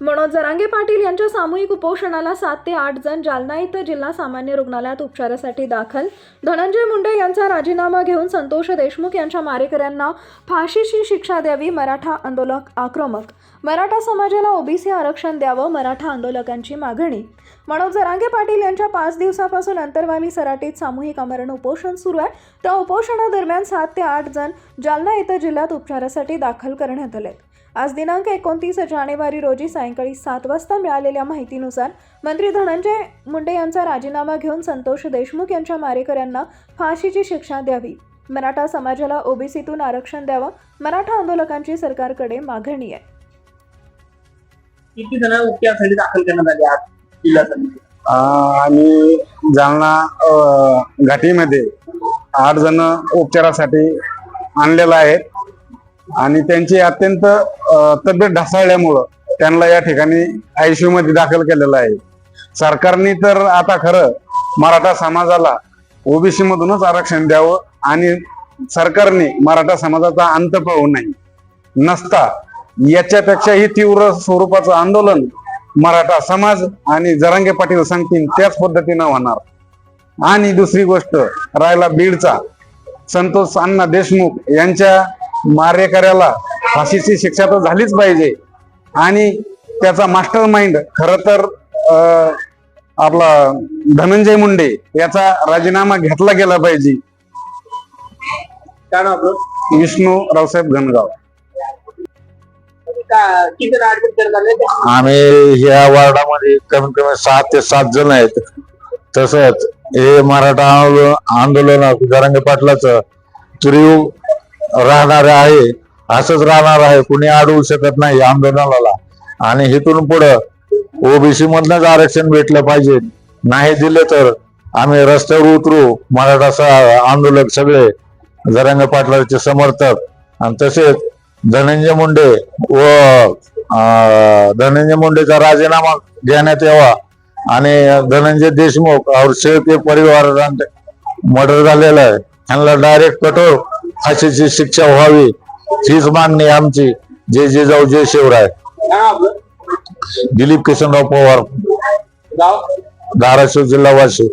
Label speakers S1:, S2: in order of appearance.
S1: मनोज जरांगे पाटील यांच्या सामूहिक उपोषणाला सात ते आठ जण जालना इथं जिल्हा सामान्य रुग्णालयात उपचारासाठी दाखल. धनंजय मुंडे यांचा राजीनामा घेऊन संतोष देशमुख यांच्या मारेकऱ्यांना फाशीची शिक्षा द्यावी मराठा आंदोलक आक्रमक. मराठा समाजाला ओबीसी आरक्षण द्यावं मराठा आंदोलकांची मागणी. मनोज जरांगे पाटील यांच्या पाच दिवसापासून अंतर्वाली सराटीत सामूहिक आमरण उपोषण सुरू आहे. त्या उपोषणादरम्यान सात ते आठ जण जालना इथं जिल्ह्यात उपचारासाठी दाखल करण्यात आलेत. आज दिनांक एकोणतीस जानेवारी रोजी सायंकाळी सात वाजता मिळालेल्या माहितीनुसार मंत्री धनंजय मुंडे यांचा राजीनामा घेऊन संतोष देशमुख यांच्या मारेकऱ्यांना फाशीची शिक्षा द्यावी. मराठा समाजाला ओबीसीतून आरक्षण द्यावं मराठा आंदोलकांची सरकारकडे मागणी आहे.
S2: किती जण उपचारासाठी दाखल करण्यात आले आज जिल्हा समिती.
S3: अं, आणि जालना घाटीमध्ये आठ जण उपचारासाठी आणलेला आहेत. आणि त्यांची अत्यंत तब्येत ढासळल्यामुळं त्यांना या ठिकाणी आयसीयू मध्ये दाखल केलेलं आहे. सरकारने तर आता खरं मराठा समाजाला ओबीसी मधूनच आरक्षण द्यावं आणि सरकारने मराठा समाजाचा अंत पळवू नाही नसता याच्यापेक्षाही तीव्र स्वरूपाचं आंदोलन मराठा समाज आणि जरांगे पाटील सांगतील त्याच पद्धतीनं होणार. आणि दुसरी गोष्ट राहिला बीडचा संतोष अण्णा देशमुख यांच्या मारेकऱ्याला फाशीची शिक्षा तर झालीच पाहिजे. आणि त्याचा मास्टर माइंड खर तर आपला धनंजय मुंडे याचा राजीनामा घेतला गेला पाहिजे.
S2: काय नाव आपलं?
S3: विष्णू रावसाहेब घनगाव
S4: आम्ही ह्या वार्डामध्ये कमीत कमी सात ते सात जण आहेत. तसंच हे मराठा आंदोलन जरांगे पाटलाचं तीव्र राहणार आहे. असंच राहणार आहे. कुणी अडवू शकत नाही आंदोलनाला. आणि इथून पुढं ओबीसी मधनच आरक्षण भेटलं पाहिजे. नाही दिले तर आम्ही रस्त्यावर उतरू. मराठा आंदोलक सगळे जरंग पाटलाचे समर्थक. आणि तसेच धनंजय मुंडे व धनंजय मुंडेचा राजीनामा घेण्यात यावा. आणि धनंजय देशमुख और शेळके परिवार मर्डर झालेला आहे. त्यांना डायरेक्ट कठोर फाशीची शिक्षा व्हावी हीच मागणी आमची. जे जे जाऊ जय शिवराय. दिलीप किशनराव पवार धाराशिव जिल्हा वाशी